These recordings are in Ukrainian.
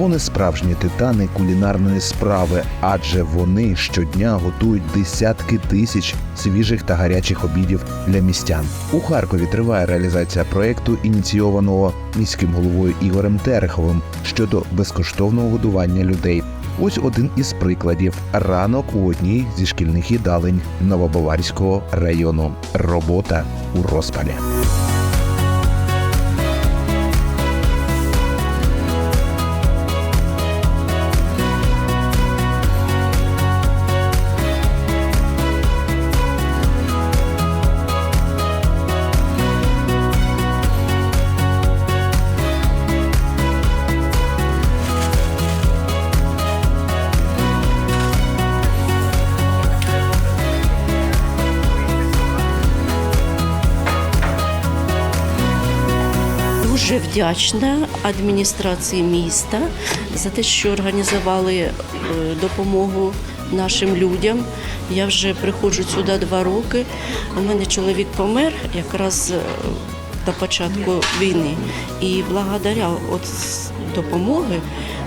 Вони справжні титани кулінарної справи, адже вони щодня готують десятки тисяч свіжих та гарячих обідів для містян. У Харкові триває реалізація проекту, ініційованого міським головою Ігорем Тереховим щодо безкоштовного годування людей. Ось один із прикладів: ранок у одній зі шкільних їдалень Новобаварського району. Робота у розпалі. Вдячна адміністрації міста за те, що організували е, допомогу нашим людям. Я вже приходжу сюди два роки. У мене чоловік помер якраз е, на початку війни. І благодаря от допомоги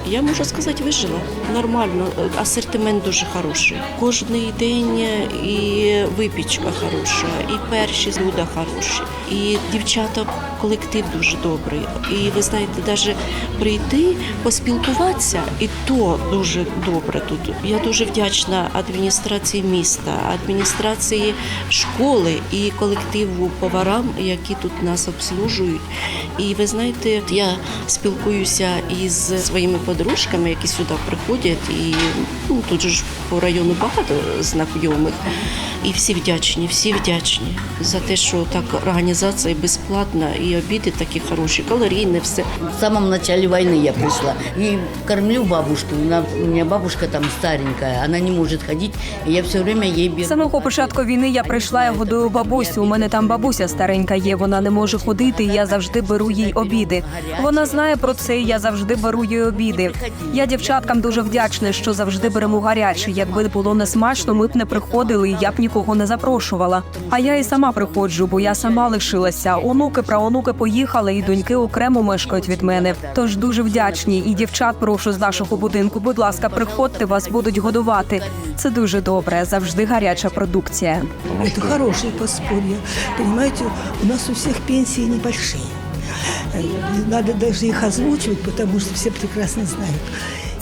я можу сказати, вижила нормально. Асортимент дуже хороший. Кожний день е, і випічка хороша, і перші блюда хороші, і дівчата колектив дуже добрий. І ви знаєте, навіть прийти, поспілкуватися, і то дуже добре тут. Я дуже вдячна адміністрації міста, адміністрації школи і колективу поварам, які тут нас обслужують. І ви знаєте, я спілкуюся із своїми подружками, які сюди приходять, і ну, тут ж по району багато знайомих. І всі вдячні, всі вдячні за те, що так організація безплатна і обіди такі хороші, калорійне все. В самом начале войны я пришла и кормлю бабушку. Она- У меня бабушка там старенькая, она не может ходить, и я все время ей З беру. самого початку війни я прийшла, я годую бабусю. У мене там бабуся старенька є. Вона не може ходити. і Я завжди беру їй обіди. Вона знає про це. і Я завжди беру їй обіди. Я дівчаткам дуже вдячна, що завжди беремо гаряче. Якби було не смачно, ми б не приходили, і я б нікого не запрошувала. А я і сама приходжу, бо я сама лишилася. Онуки, праонуки поїхали, і доньки окремо мешкають від мене. Тож дуже вдячні. І дівчат прошу з нашого будинку. Будь ласка, приходьте, вас будуть годувати. Це дуже добре. Завжди гаряча продукція. Это хорошее подспорье. Понимаете, у нас у всех пенсии небольшие. Не надо даже их озвучивать, потому что все прекрасно знают.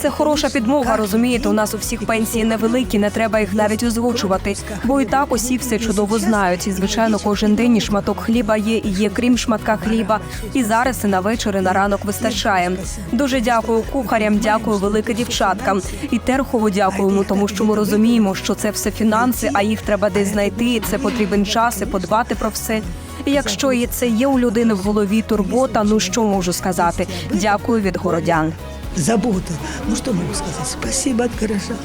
Це хороша підмога. Розумієте, у нас у всіх пенсії невеликі, не треба їх навіть озвучувати. Бо і так усі все чудово знають. І звичайно, кожен день і шматок хліба є, і є крім шматка хліба. І зараз і на вечір, і на ранок вистачає. Дуже дякую кухарям, дякую велике дівчаткам. І Терхову дякуємо, тому що ми розуміємо, що це все фінанси, а їх треба десь знайти. і Це потрібен час і подбати про все. Якщо і це є у людини в голові турбота, ну що можу сказати? Дякую від городян. Забота. Ну что могу сказать? Спасибо от горожан.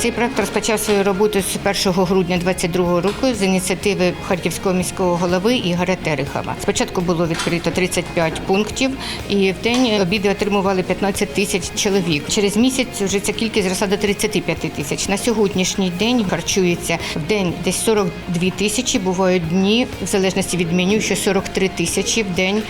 Цей проект розпочав свою роботу з 1 грудня 2022 року з ініціативи Харківського міського голови Ігоря Терехова. Спочатку було відкрито 35 пунктів, і в день обіди отримували 15 тисяч чоловік. Через місяць вже ця кількість зросла до 35 тисяч. На сьогоднішній день харчується в день десь 42 тисячі. Бувають дні, в залежності від меню, що 43 тисячі в день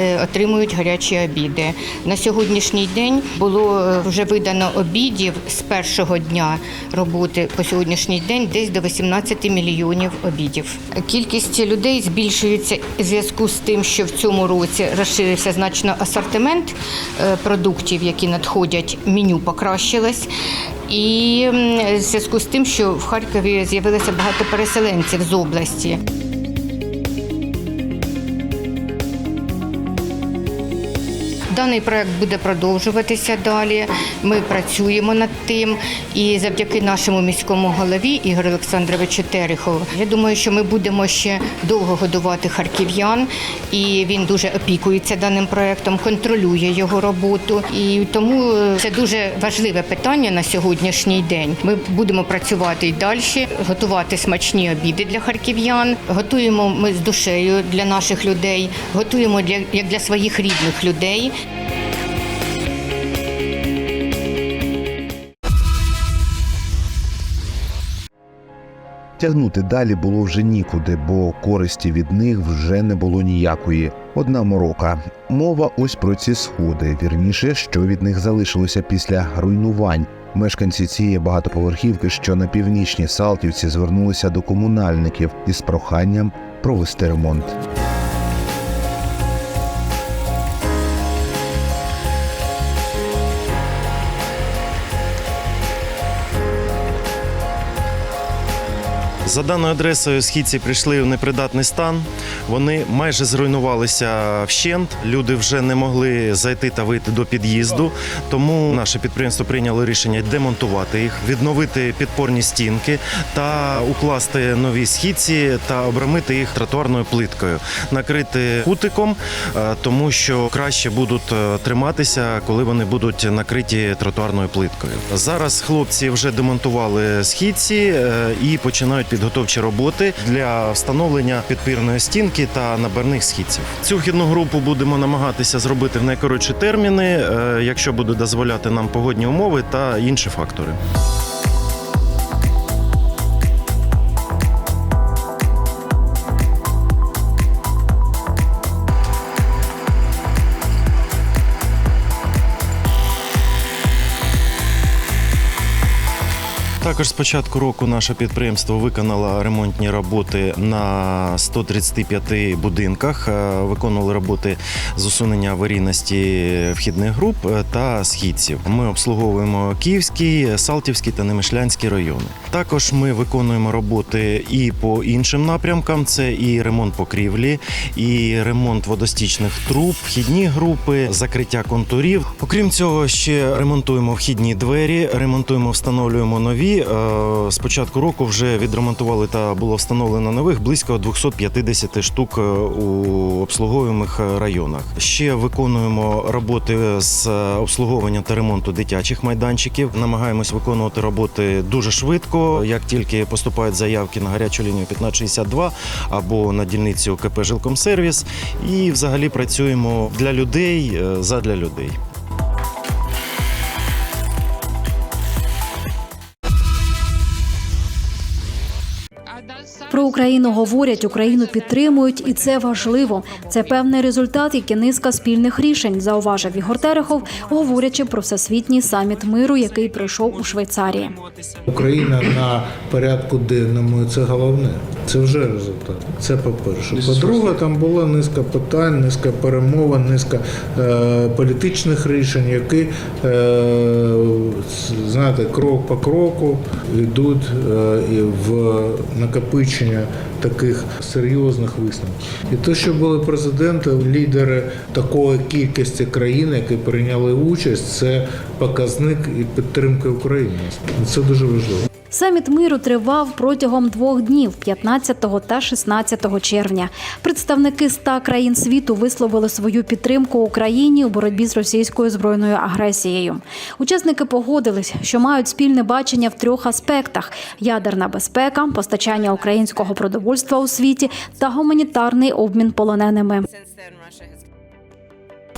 е, отримують гарячі обіди. На сьогоднішній день було е, вже видано обідів з першого дня роботи по сьогоднішній день десь до 18 мільйонів обідів. Кількість людей збільшується у зв'язку з тим, що в цьому році розширився значно асортимент е, продуктів, які надходять. Меню покращилось. І в зв'язку з тим, що в Харкові з'явилося багато переселенців з області. Даний проект буде продовжуватися далі. Ми працюємо над тим, і завдяки нашому міському голові Ігорю Олександровичу Терехову, я думаю, що ми будемо ще довго годувати харків'ян, і він дуже опікується даним проектом, контролює його роботу. І тому е, це дуже важливе питання на сьогоднішній день. Ми будемо працювати і далі, готувати смачні обіди для харків'ян. Готуємо ми з душею для наших людей, готуємо для як для своїх рідних людей. Тягнути далі було вже нікуди, бо користі від них вже не було ніякої. Одна морока. Мова ось про ці сходи, вірніше, що від них залишилося після руйнувань. Мешканці цієї багатоповерхівки, що на північній Салтівці, звернулися до комунальників із проханням провести ремонт. За даною адресою східці прийшли в непридатний стан. Вони майже зруйнувалися вщент. Люди вже не могли зайти та вийти до під'їзду. Тому наше підприємство прийняло рішення демонтувати їх, відновити підпорні стінки та укласти нові східці та обрамити їх тротуарною плиткою, накрити кутиком, е, тому що краще будуть е, триматися, коли вони будуть накриті тротуарною плиткою. Зараз хлопці вже демонтували східці е, і починають підготовчі роботи для встановлення підпірної стінки та наберних східців. Цю вхідну групу будемо намагатися зробити в найкоротші терміни, е, якщо буде дозволяти нам погодні умови та інші фактори. Також з початку року наше підприємство виконало ремонтні роботи на 135 будинках. Е, Виконували роботи з усунення аварійності вхідних груп е, та східців. Ми обслуговуємо Київський, Салтівський та Немишлянський райони. Також ми виконуємо роботи і по іншим напрямкам: це і ремонт покрівлі, і ремонт водостічних труб, вхідні групи, закриття контурів. Окрім цього, ще ремонтуємо вхідні двері, ремонтуємо, встановлюємо нові. Е, З початку року вже відремонтували та було встановлено нових близько 250 штук е, у обслуговуємих районах. Ще виконуємо роботи з обслуговування та ремонту дитячих майданчиків. Намагаємось виконувати роботи дуже швидко. Як тільки поступають заявки на гарячу лінію 1562 або на дільницю КП Жилкомсервіс, і взагалі працюємо для людей е, задля людей. Україну говорять, Україну підтримують, і це важливо. Це певний результат, і низка спільних рішень, зауважив Ігор Терехов, говорячи про всесвітній саміт миру, який пройшов у Швейцарії. Україна на порядку денному це головне. Це вже результат. Це по-перше. По-друге, там була низка питань, низка перемовин, низка е, політичних рішень, які е, знаєте, крок по кроку йдуть е, в накопичення таких серйозних висновків. І те, що були президенти, лідери такої кількості країн, які прийняли участь, це показник і підтримки України. Це дуже важливо. Саміт миру тривав протягом двох днів 15 та 16 червня. Представники ста країн світу висловили свою підтримку Україні у боротьбі з російською збройною агресією. Учасники погодились, що мають спільне бачення в трьох аспектах: ядерна безпека, постачання українського продовольства у світі та гуманітарний обмін полоненими.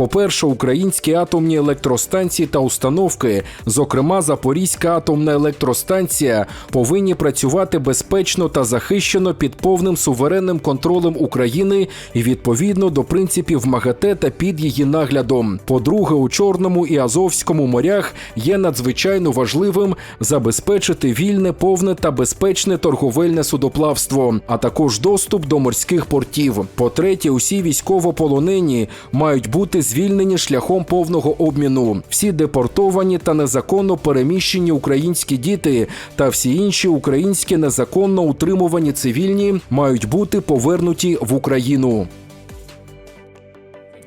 По-перше, українські атомні електростанції та установки, зокрема Запорізька атомна електростанція, повинні працювати безпечно та захищено під повним суверенним контролем України і відповідно до принципів МАГАТЕ та під її наглядом. По-друге, у Чорному і Азовському морях є надзвичайно важливим забезпечити вільне, повне та безпечне торговельне судоплавство, а також доступ до морських портів. По-третє, усі військовополонені мають бути звільнені шляхом повного обміну. Всі депортовані та незаконно переміщені українські діти та всі інші українські незаконно утримувані цивільні мають бути повернуті в Україну.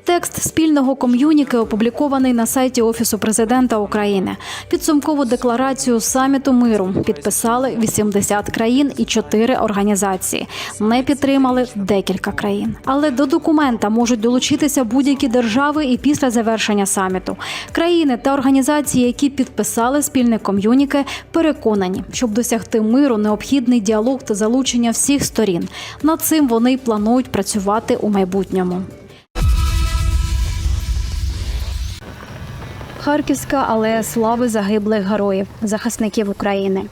Текст спільного ком'юніке опублікований на сайті Офісу президента України. Підсумкову декларацію саміту миру підписали 80 країн і 4 організації. Не підтримали декілька країн. Але до документа можуть долучитися будь-які держави і після завершення саміту. Країни та організації, які підписали спільне ком'юніке, переконані, щоб досягти миру, необхідний діалог та залучення всіх сторін. Над цим вони планують працювати у майбутньому. Харківська алея слави загиблих героїв, захисників України.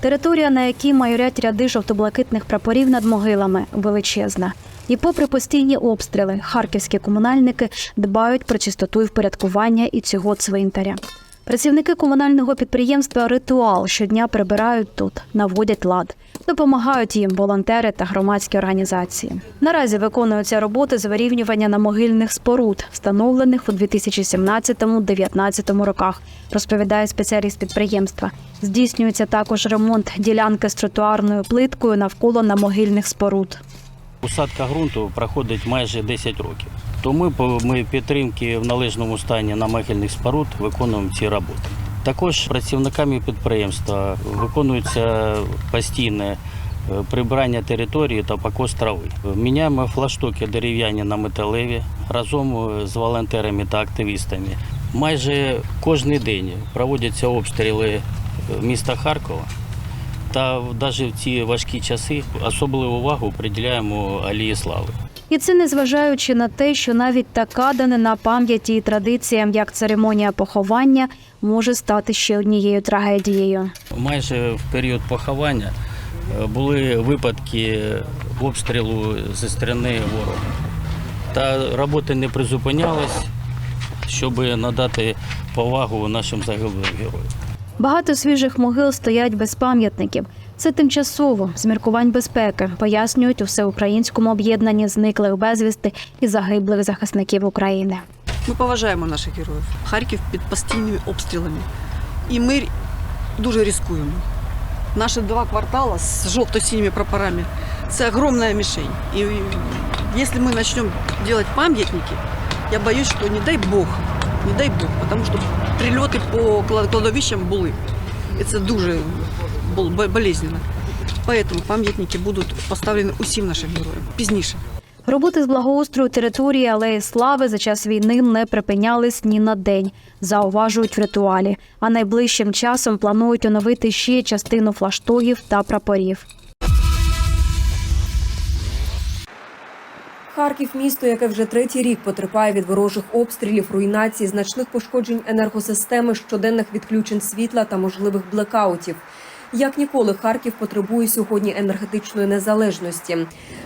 Територія, на якій майорять ряди жовто-блакитних прапорів над могилами, величезна. І попри постійні обстріли, харківські комунальники дбають про чистоту і впорядкування і цього цвинтаря. Працівники комунального підприємства Ритуал щодня прибирають тут, наводять лад, допомагають їм волонтери та громадські організації. Наразі виконуються роботи з вирівнювання намогильних споруд, встановлених у 2017-2019 роках, розповідає спеціаліст підприємства. Здійснюється також ремонт ділянки з тротуарною плиткою навколо намогильних споруд. Усадка ґрунту проходить майже 10 років. Тому ми підтримки в належному стані намагільних споруд виконуємо ці роботи. Також працівниками підприємства виконується постійне е, прибирання території та покос трави. Міняємо флаштоки дерев'яні на металеві разом е, з волонтерами та активістами. Майже кожен день проводяться обстріли е, міста Харкова. Та навіть в ці важкі часи особливу увагу приділяємо Алії Слави. І це незважаючи на те, що навіть така данина пам'яті і традиціям, як церемонія поховання, може стати ще однією трагедією. Майже в період поховання е, були випадки обстрілу зі сторони ворога. Та роботи не призупинялись, щоб надати повагу нашим загиблим героям. Багато свіжих могил стоять без пам'ятників. Це тимчасово з міркувань безпеки, пояснюють у всеукраїнському об'єднанні зниклих безвісти і загиблих захисників України. Ми поважаємо наших героїв. Харків під постійними обстрілами. І ми дуже ризикуємо. Наші два квартали з жовто-синіми прапорами це огромна мішень. І якщо ми почнемо робити пам'ятники, я боюсь, що не дай Бог, не дай Бог, тому що прильоти по кладовищам були. І це дуже болезненно. Поэтому пам'ятники будуть поставлені усім нашим героям пізніше. Роботи з благоустрою території Алеї Слави за час війни не припинялись ні на день, зауважують в ритуалі. А найближчим часом планують оновити ще частину флаштогів та прапорів. Харків місто, яке вже третій рік потерпає від ворожих обстрілів, руйнації, значних пошкоджень енергосистеми, щоденних відключень світла та можливих блекаутів. Як ніколи, Харків потребує сьогодні енергетичної незалежності.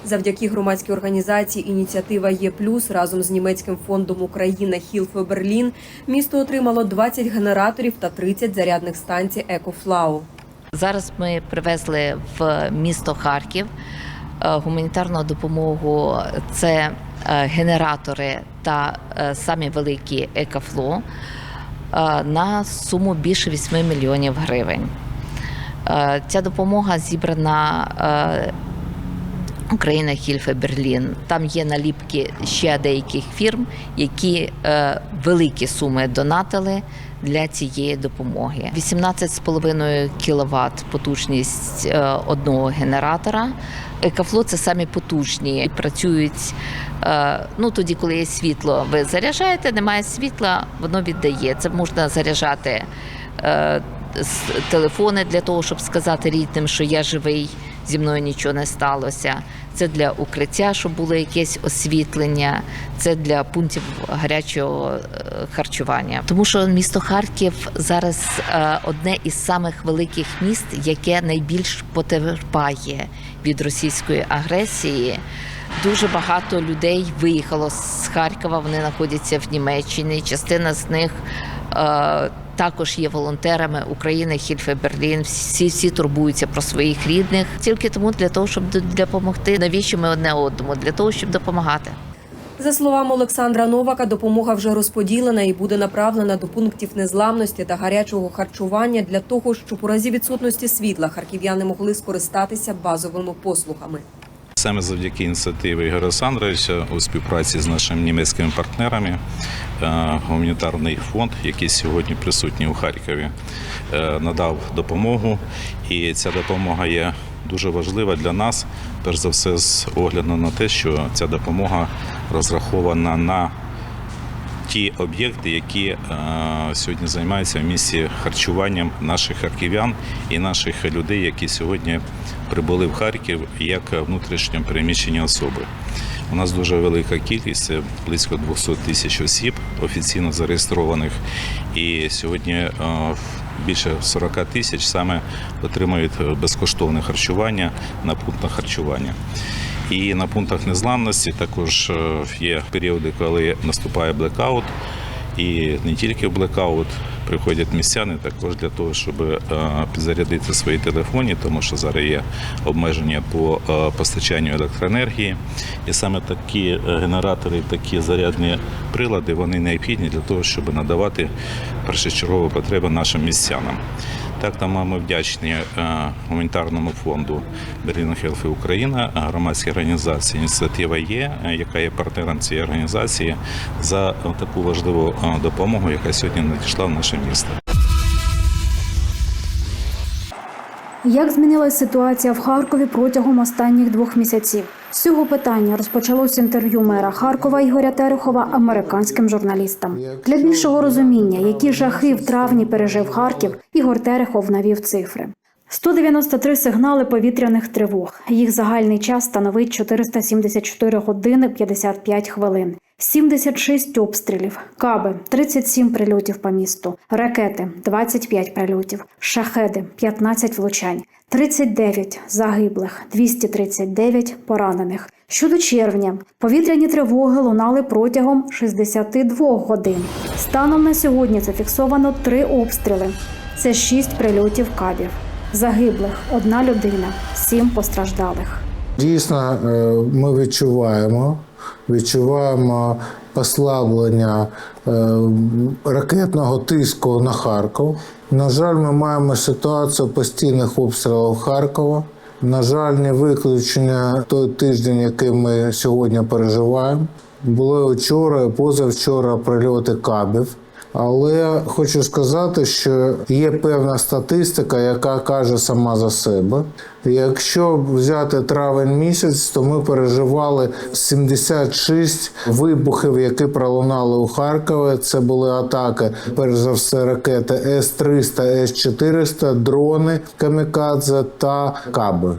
Завдяки громадській організації ініціатива Є Плюс разом з німецьким фондом Україна Хілфе Берлін місто отримало 20 генераторів та 30 зарядних станцій Екофлау. Зараз ми привезли в місто Харків е, гуманітарну допомогу. Це е, генератори та е, самі великі екофло на суму більше 8 мільйонів гривень. Е, Ця допомога зібрана е, Україна Хільфе Берлін. Там є наліпки ще деяких фірм, які е, великі суми донатили для цієї допомоги. 18,5 кВт потужність е, одного генератора. Екафло це самі потужні і працюють. е, Ну тоді, коли є світло, ви заряджаєте, немає світла, воно віддає. Це можна заряджати телефони для того, щоб сказати рідним, що я живий, зі мною нічого не сталося. Це для укриття, щоб було якесь освітлення, це для пунктів гарячого е, харчування. Тому що місто Харків зараз е, одне із самих великих міст, яке найбільш потерпає від російської агресії. Дуже багато людей виїхало з Харкова. Вони знаходяться в Німеччині. Частина з них е, також є волонтерами України, Хільфе Берлін. Всі всі турбуються про своїх рідних тільки тому для того, щоб допомогти. Навіщо ми одне одному? Для того, щоб допомагати. За словами Олександра Новака, допомога вже розподілена і буде направлена до пунктів незламності та гарячого харчування для того, щоб у разі відсутності світла харків'яни могли скористатися базовими послугами. Саме завдяки ініціативі Ігоря Олександровича у співпраці з нашими німецькими партнерами е, гуманітарний фонд, який сьогодні присутній у Харкові, е, надав допомогу. І ця допомога є дуже важлива для нас, перш за все, з огляду на те, що ця допомога розрахована на ті об'єкти, які е, сьогодні займаються в місті харчуванням наших харків'ян і наших людей, які сьогодні прибули в Харків як внутрішньо переміщені особи. У нас дуже велика кількість, близько 200 тисяч осіб офіційно зареєстрованих. І сьогодні е, більше 40 тисяч саме отримують безкоштовне харчування на пунктах харчування. І на пунктах незламності також е, є періоди, коли наступає блекаут. І не тільки в блекаут приходять містяни також для того, щоб е, підзарядити свої телефони, тому що зараз є обмеження по е, постачанню електроенергії. І саме такі генератори, такі зарядні прилади, вони необхідні для того, щоб надавати першочергові потреби нашим містянам. Так, там ми вдячні е, гуманітарному фонду Berlin Health Україна, е, громадській організації Ініціатива є, е, яка є партнером цієї організації, за таку важливу допомогу, яка сьогодні надійшла в наше місто. Як змінилась ситуація в Харкові протягом останніх двох місяців? Цього питання розпочалось інтерв'ю мера Харкова Ігоря Терехова американським журналістам. Для більшого розуміння, які жахи в травні пережив Харків, Ігор Терехов навів цифри. 193 сигнали повітряних тривог. Їх загальний час становить 474 години 55 хвилин. 76 обстрілів, каби 37 прильотів по місту, ракети 25 прильотів, шахеди 15 влучань, 39 загиблих, 239 поранених. Щодо червня, повітряні тривоги лунали протягом 62 годин. Станом на сьогодні зафіксовано три обстріли. Це 6 прильотів кабів. Загиблих одна людина, сім постраждалих. Дійсно, е, ми відчуваємо, відчуваємо послаблення е, ракетного тиску на Харків. На жаль, ми маємо ситуацію постійних обстрілів Харкова. На жаль, не виключення той тиждень, який ми сьогодні переживаємо. Були вчора позавчора прильоти кабів. Але хочу сказати, що є певна статистика, яка каже сама за себе. Якщо взяти травень місяць, то ми переживали 76 вибухів, які пролунали у Харкові. Це були атаки, перш за все, ракети С-300, С-400, дрони Камікадзе та Каби.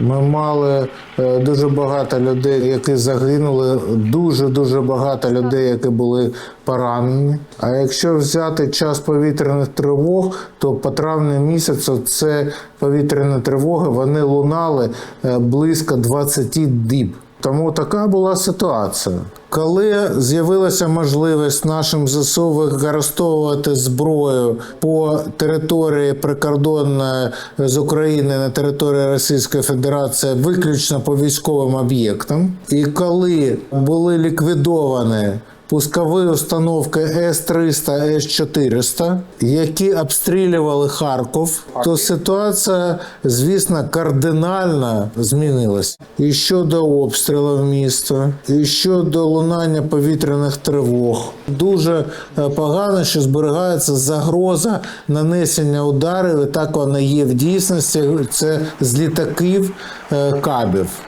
Ми мали е, дуже багато людей, які загинули, дуже дуже багато людей, які були поранені. А якщо взяти час повітряних тривог, то по травні місяцю це повітряні тривоги вони лунали е, близько 20 діб. Тому така була ситуація. Коли з'явилася можливість нашим ЗСУ використовувати зброю по території прикордонної з України на території Російської Федерації виключно по військовим об'єктам, і коли були ліквідовані пускові установки С-300, С-400, які обстрілювали Харків, то ситуація, звісно, кардинально змінилась. І щодо обстрілів міста, і щодо лунання повітряних тривог. Дуже е, погано, що зберігається загроза нанесення ударів, і так вона є в дійсності. Це з літаків е, кабів.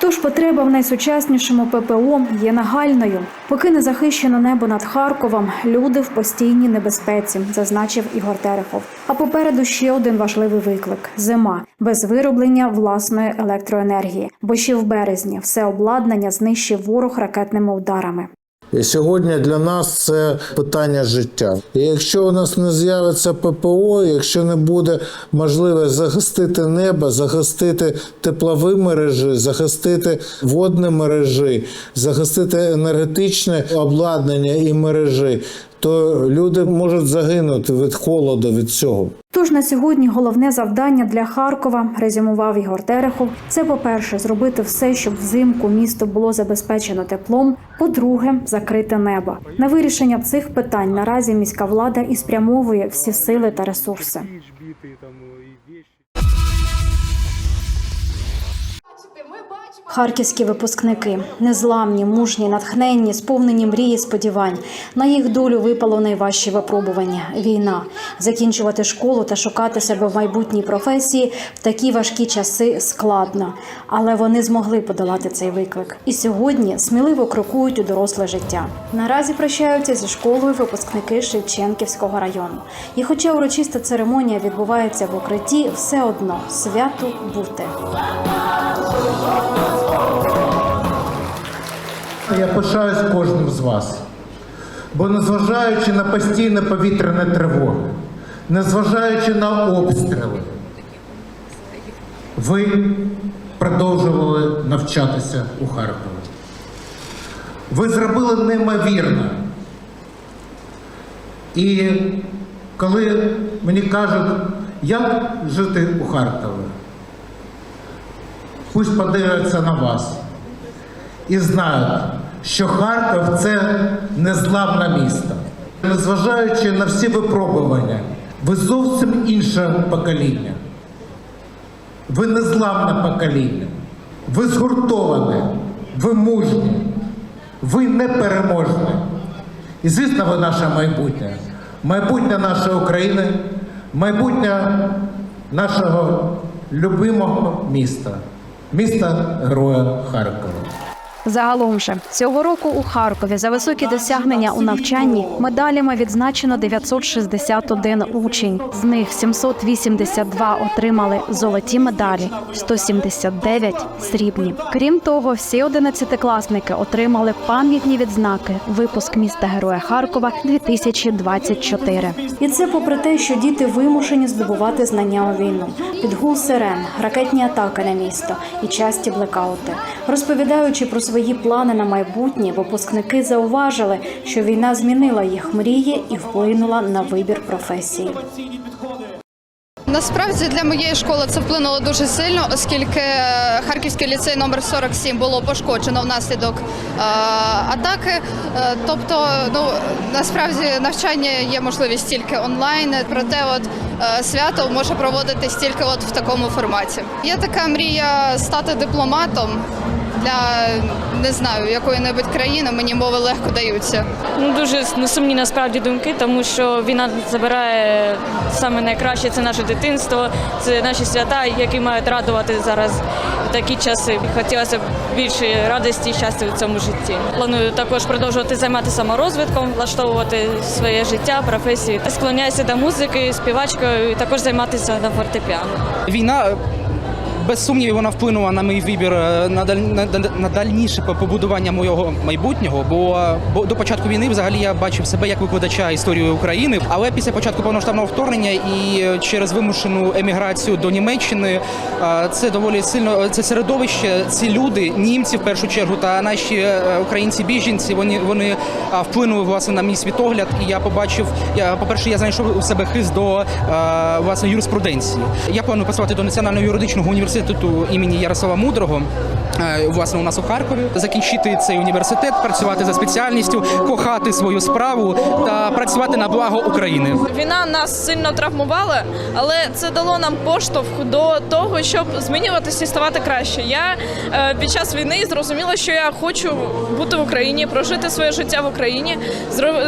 Тож потреба в найсучаснішому ППО є нагальною. Поки не захищено небо над Харковом, люди в постійній небезпеці, зазначив Ігор Терехов. А попереду ще один важливий виклик зима без вироблення власної електроенергії. Бо ще в березні все обладнання знищив ворог ракетними ударами. І сьогодні для нас це питання життя. І якщо у нас не з'явиться ППО, якщо не буде можливість захистити небо, захистити теплові мережі, захистити водні мережі, захистити енергетичне обладнання і мережі, то люди можуть загинути від холоду від цього. Тож на сьогодні головне завдання для Харкова, резюмував Ігор Терехов, це по-перше, зробити все, щоб взимку місто було забезпечено теплом. По-друге, закрити небо. На вирішення цих питань наразі міська влада і спрямовує всі сили та ресурси. Харківські випускники незламні, мужні, натхненні, сповнені мрії, сподівань. На їх долю випало найважче випробування війна. Закінчувати школу та шукати себе в майбутній професії в такі важкі часи складно, але вони змогли подолати цей виклик. І сьогодні сміливо крокують у доросле життя. Наразі прощаються зі школою випускники Шевченківського району. І, хоча урочиста церемонія відбувається в укритті, все одно свято бути. Я пишаюсь кожним з вас. Бо незважаючи на постійне повітряне тривоги, незважаючи на обстріли, ви продовжували навчатися у Харкові. Ви зробили неймовірно. І коли мені кажуть, як жити у Харкові, пусть подивляться на вас і знають, що Харків це незламне місто. Незважаючи на всі випробування, ви зовсім інше покоління. Ви незламне покоління. Ви згуртоване, ви мужні, ви непереможні. І звісно, ви наше майбутнє. Майбутнє нашої України, майбутнє нашого любимого міста, міста Героя Харкова. Загалом же цього року у Харкові за високі досягнення у навчанні медалями відзначено 961 учень. З них 782 отримали золоті медалі, 179 – срібні. Крім того, всі одинадцятикласники отримали пам'ятні відзнаки Випуск міста Героя Харкова 2024. І це попри те, що діти вимушені здобувати знання у війну. Під гул сирен, ракетні атаки на місто і часті блекаути. Розповідаючи про свої плани на майбутнє, випускники зауважили, що війна змінила їх мрії і вплинула на вибір професії. Насправді для моєї школи це вплинуло дуже сильно, оскільки е, Харківський ліцей номер 47 було пошкоджено внаслідок е, атаки. Е, тобто, ну насправді навчання є можливість тільки онлайн, проте от свято може проводитись тільки от в такому форматі. Є така мрія стати дипломатом для не знаю якої-небудь країни. Мені мови легко даються. Ну, дуже сумні насправді думки, тому що війна забирає саме найкраще це наше дитинство, це наші свята, які мають радувати зараз в такі часи. Хотілося б більше радості і щастя в цьому житті. Планую також продовжувати займатися саморозвитком, влаштовувати своє життя, професію. Склоняюся до музики, співачкою і також займатися на фортепіано. Війна без сумнівів вона вплинула на мій вибір е, на, даль, на, дальніше побудування моєго майбутнього. Бо, бо до початку війни взагалі я бачив себе як викладача історії України. Але після початку повноштабного вторгнення і е, через вимушену еміграцію до Німеччини е, це доволі сильно це середовище. Ці люди, німці в першу чергу, та наші українці біженці. Вони вони вплинули власне на мій світогляд. І я побачив, я по перше, я знайшов у себе хист до власне юриспруденції. Я планую працювати до національного юридичного університету імені Ярослава Мудрого. Е, Власне, у нас у Харкові закінчити цей університет, працювати за спеціальністю, кохати свою справу та працювати на благо України. Війна нас сильно травмувала, але це дало нам поштовх до того, щоб змінюватися і ставати краще. Я е, під час війни зрозуміла, що я хочу бути в Україні, прожити своє життя в Україні,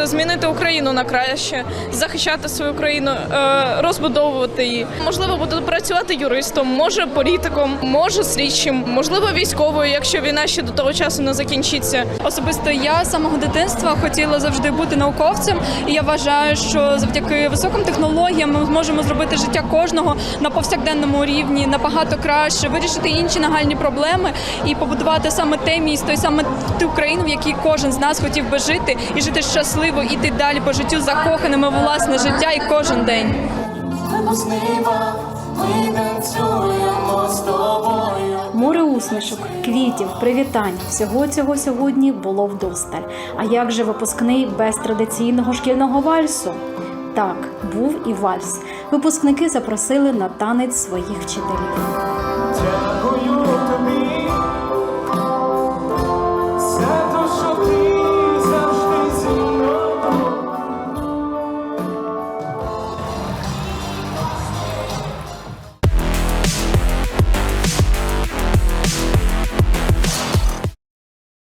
змінити Україну на краще, захищати свою країну, е, розбудовувати її. Можливо, буду працювати юристом, може політиком, може слідчим, можливо, військовою, якщо війна ще до того часу не закінчиться. Особисто я з самого дитинства хотіла завжди бути науковцем, і я вважаю, що завдяки високим технологіям ми зможемо зробити життя кожного на повсякденному рівні набагато краще, вирішити інші нагальні проблеми і побудувати саме те місто, і саме ту країну, в якій кожен з нас хотів би жити і жити щасливо, іти далі по життю закоханими в власне життя і кожен день. Море усмішок, квітів, привітань. Всього цього сьогодні було вдосталь. А як же випускний без традиційного шкільного вальсу? Так, був і вальс. Випускники запросили на танець своїх вчителів.